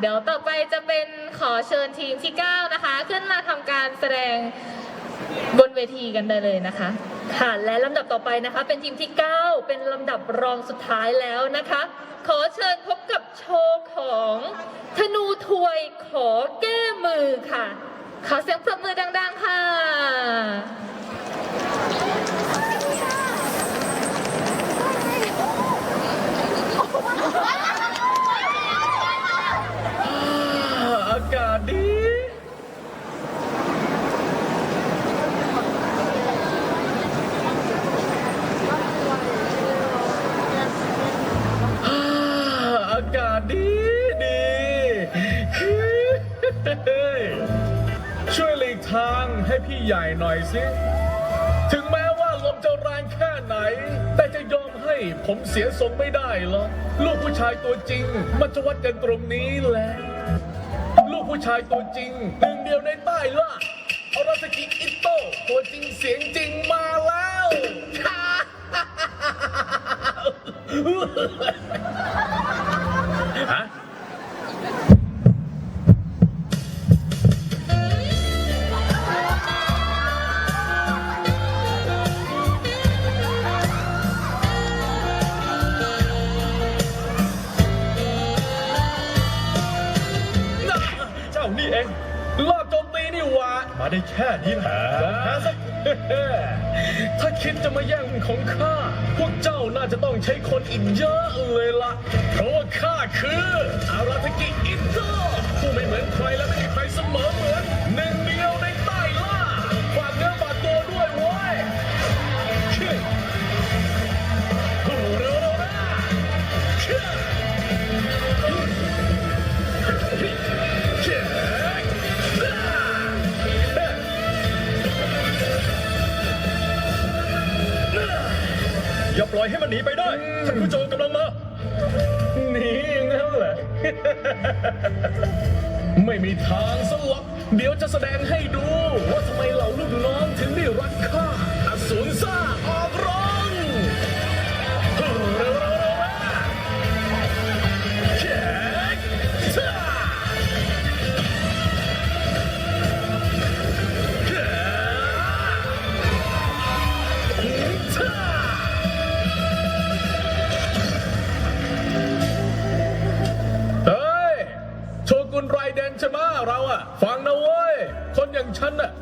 เดี๋ยวต่อไปจะเป็นขอเชิญทีมที่ 9 นะคะ ขึ้นมาทำการแสดงบนเวทีกันได้เลยนะคะ ค่ะและลำดับต่อไปนะคะ เป็นทีมที่ 9 เป็นลำดับรองสุดท้ายแล้วนะคะ ขอเชิญพบกับโชว์ของธนูถวยขอแก้มือค่ะ ขอเสียงปรบมือดัง ๆ ค่ะ ใหญ่หน่อยสิ ถึงแม้ว่าลมจะแรงแค่ไหน แต่จะยอมให้ผมเสียทรงไม่ได้หรอกลูกผู้ชายตัวจริง มันจะวัดกันตรงนี้แหละ ลูกผู้ชายตัวจริงหนึ่งเดียวในใต้ล่ะเอาราสกิอิโต้ตัวจริงเสียงจริงมาแล้ว ค่นี้แหละแพ้สัก ถ้าคิดจะมาแย่งของข้า พวกเจ้าน่าจะต้องใช้คนอีกเยอะเลยล่ะ เพราะว่าข้าคือ อาราธกิอินโตผู้ไม่เหมือนใครและไม่มีใครเสมอ อย่าปล่อยให้มันหนีไปได้ท่านผู้โจรกำลังมา หนีงั้นเหรอ ไม่มีทางสลบเดี๋ยวจะแสดงให้ดู ว่าทำไมเหล่าลูกน้องถึงได้รักข้า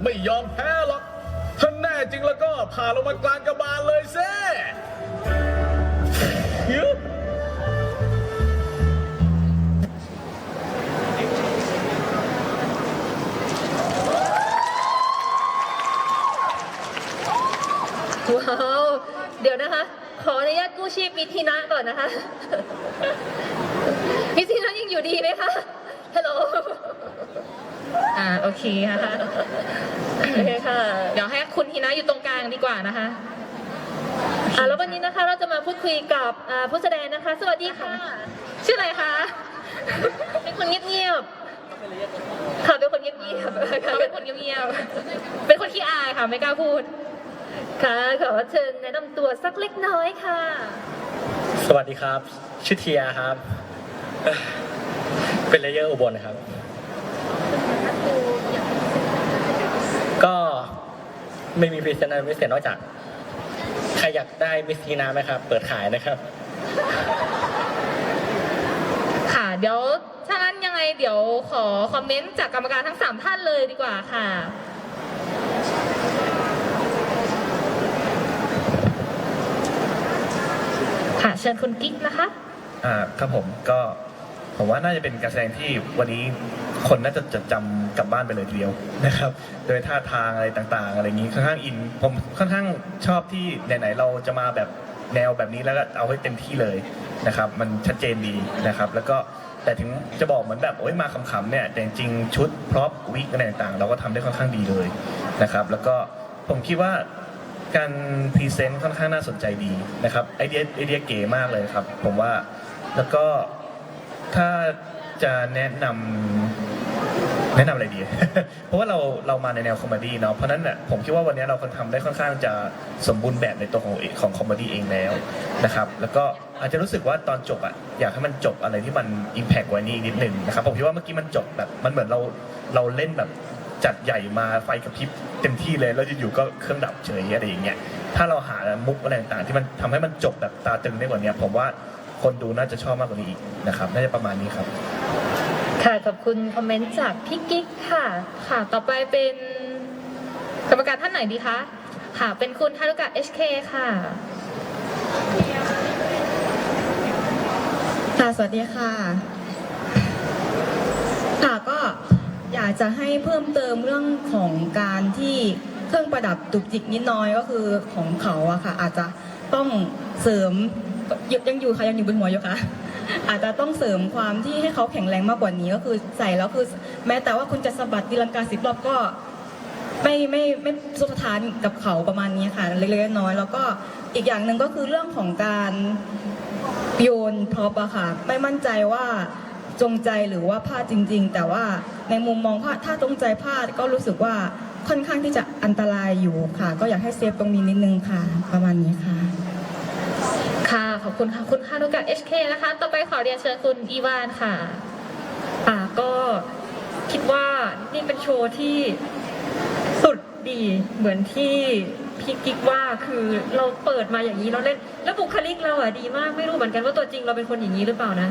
ไม่ยอมแพ้หรอก ถ้าแน่จริงแล้วก็ผ่าลงมากลางกระบาลเลยเซ่ยึว้าว เดี๋ยวนะคะ ขออนุญาตกู้ชีพมิทีนะก่อนนะคะมิทีนะยังอยู่ดีไหมคะ ฮัลโหล อ่าโอเคค่ะโอเคค่ะ เดี๋ยวให้คุณทีนะอยู่ตรงกลางดีกว่านะคะอ่าแล้ววันนี้นะคะเราจะมาพูดคุยกับอ่าผู้แสดงนะคะ สวัสดีค่ะ ชื่ออะไรคะ เป็นคนเงียบๆค่ะเป็นคนเงียบๆเขาเป็นคนเงียบๆเป็นคนขี้อายค่ะไม่กล้าพูด ค่ะขอเชิญแนะนำตัวสักเล็กน้อยค่ะ สวัสดีครับ ชื่อเทียครับเอ่อเป็นเลเยอร์อุบลครับ ก็ไม่มีพรีเซนเตอร์ไม่เสียนอกจากใครอยากได้มิสทีนาไหมครับ เปิดขายนะครับ ค่ะ เดี๋ยวถ้างั้นยังไงเดี๋ยวขอคอมเมนต์จากกรรมการทั้ง 3 ท่านเลยดีกว่าค่ะ ค่ะ เชิญคุณกิ๊กนะคะ อ่าครับผมก็ ผมว่าน่าจะเป็นการแสดงที่วันนี้คนน่าจะจดจำกลับบ้านไปเลยทีเดียวนะครับ โดยท่าทางอะไรต่างๆ อะไรอย่างนี้ค่อนข้างอิน ผมค่อนข้างชอบที่ไหนๆเราจะมาแบบแนวแบบนี้แล้วก็เอาให้เต็มที่เลยนะครับ มันชัดเจนดีนะครับ แล้วก็แต่ถึงจะบอกเหมือนแบบโอ้ยมาขำๆเนี่ย แต่จริงชุดพร็อพวิกอะไรต่างๆ เราก็ทำได้ค่อนข้างดีเลยนะครับ แล้วก็ผมคิดว่าการพรีเซนต์ค่อนข้างน่าสนใจดีนะครับไอเดียไอเดียเก๋มากเลยครับ ผมว่าแล้วก็ ถ้าจะแนะนำแนะนำอะไรดี เพราะว่าเราเรามาในแนวคอมเมดี้เนาะเพราะฉะนั้นเนี่ยผมคิดว่าวันนี้เราคนทำได้ค่อนข้างจะสมบูรณ์แบบในตัวของของคอมเมดี้เองแล้วนะครับแล้วก็อาจจะรู้สึกว่าตอนจบอะอยากให้มันจบอะไรที่มันอิมแพกไว้นี่นิดนึงนะครับผมคิดว่าเมื่อกี้มันจบแบบมันเหมือนเราเราเล่นแบบจัดใหญ่มาไฟกระพริบเต็มที่เลยแล้วอยู่ๆก็เครื่องดับเฉยอะไรอย่างเงี้ยถ้าเราหามุกอะไรต่างๆที่มันทำให้มันจบแบบตาตึงได้กว่านี้ผมว่า คนดูน่าจะชอบมากกว่านี้อีกนะครับน่าจะประมาณนี้ครับ ค่ะขอบคุณคอมเมนต์จากพี่กิ๊กค่ะ ค่ะ ต่อไปเป็นกรรมการท่านไหนดีคะค่ะ เป็นคุณฮารุกะ HK ค่ะค่ะสวัสดีค่ะ ค่ะก็อยากจะให้เพิ่มเติมเรื่องของการที่เครื่องประดับตุกจิกนิดน้อยก็คือของเขาอะค่ะ อาจจะต้องเสริม ยังยังอยู่ค่ะยังอยู่บนหัวอยู่ค่ะ อาจจะต้องเสริมความที่ให้เขาแข็งแรงมากกว่านี้ก็คือใส่แล้วคือ แม้แต่ว่าคุณจะสะบัดตีลังกาสิบรอบก็ไม่ไม่ไม่สุขทานกับเขาประมาณนี้ค่ะเล็กๆน้อยๆแล้วก็อีกอย่างหนึ่งก็คือเรื่องของการโยนพร็อพอะค่ะไม่มั่นใจว่าจงใจหรือว่าพลาดจริง ๆ แต่ว่าในมุมมองว่าถ้าจงใจพลาดก็รู้สึกว่าค่อนข้างที่จะอันตรายอยู่ค่ะ ก็อยากให้เซฟตรงนี้นิดนึงค่ะ ประมาณนี้ค่ะ คุณค่ะ คุณฮารุกะ HK นะคะ ต่อไปขอเรียนเชิญคุณอีวานค่ะอ่าก็คิดว่านี่เป็นโชว์ที่สุดดีเหมือนที่พี่กิ๊กว่าคือเราเปิดมาอย่างนี้เราเล่น แล้วบุคลิกเราอะดีมากไม่รู้เหมือนกันว่าตัวจริงเราเป็นคนอย่างนี้หรือเปล่านะ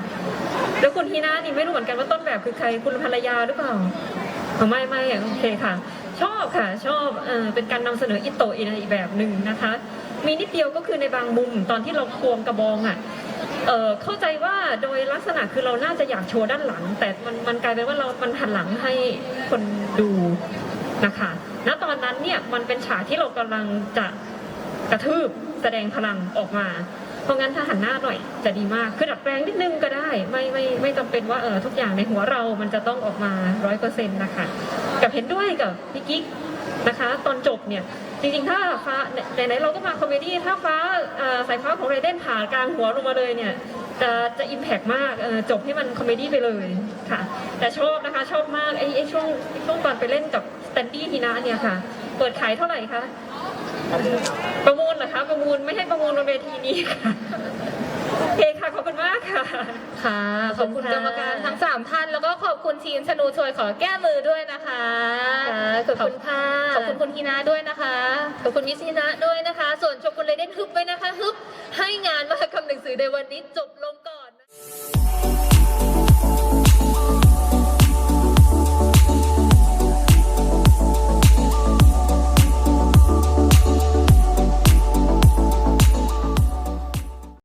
แล้วคุณฮีน่านี่ไม่รู้เหมือนกันว่าต้นแบบคือใครคุณภรรยาหรือเปล่าอ๋อไม่ไม่โอเคค่ะ ชอบค่ะ ชอบเออเป็นการนำเสนออิโตะอีกแบบหนึ่งนะคะ มีนิดเดียวก็คือในบางมุมตอนที่เราควงกระบองอะเออเข้าใจว่าโดยลักษณะคือเราน่าจะอยากโชว์ด้านหลัง แต่มันมันกลายเป็นว่าเรามันหันหลังให้คนดูนะคะณตอนนั้นเนี่ยมันเป็นฉากที่เรากำลังจะกระทืบแสดงพลังออกมา เพราะงั้นถ้าหันหน้าหน่อยจะดีมาก คือดัดแปลงนิดนึงก็ได้ ไม่ไม่ไม่จำเป็นว่าเออทุกอย่างในหัวเรามันจะต้องออกมาร้อยเปอร์เซ็นต์นะคะ กับเห็นด้วยกับพี่กิ๊ก นะคะ ตอนจบเนี่ยจริงๆ ถ้าฟ้าไหนๆเราก็มาคอมเมดี้ถ้าฟ้าเอ่อสายฟ้าของเรเดนผ่ากลางหัวลงมาเลยเนี่ยจะจะอิมแพกมากเอ่อจบให้มันคอมเมดี้ไปเลยค่ะ แต่ชอบนะคะชอบมากไอ้ไอ้ช่วงช่วงตอนไปเล่นกับสแตนดี้ทีนะเนี่ยค่ะ เปิดขายเท่าไหร่คะประมูลเหรอคะประมูลไม่ให้ประมูลบนเวทีนี้ค่ะโอเคค่ะ ขอบคุณมากค่ะ ค่ะขอบคุณกรรมการทั้งสามท่านแล้วก็ขอบคุณทีมชนูชวยขอแก้มือด้วยนะคะค่ะขอบคุณค่ะขอบคุณคุณฮีนาด้วยนะคะขอบคุณมิสซินะด้วยนะคะ ส่วนชมคุณเลเดนฮึบไว้นะคะฮึบให้งานมหกรรมหนังสือในวันนี้จบลง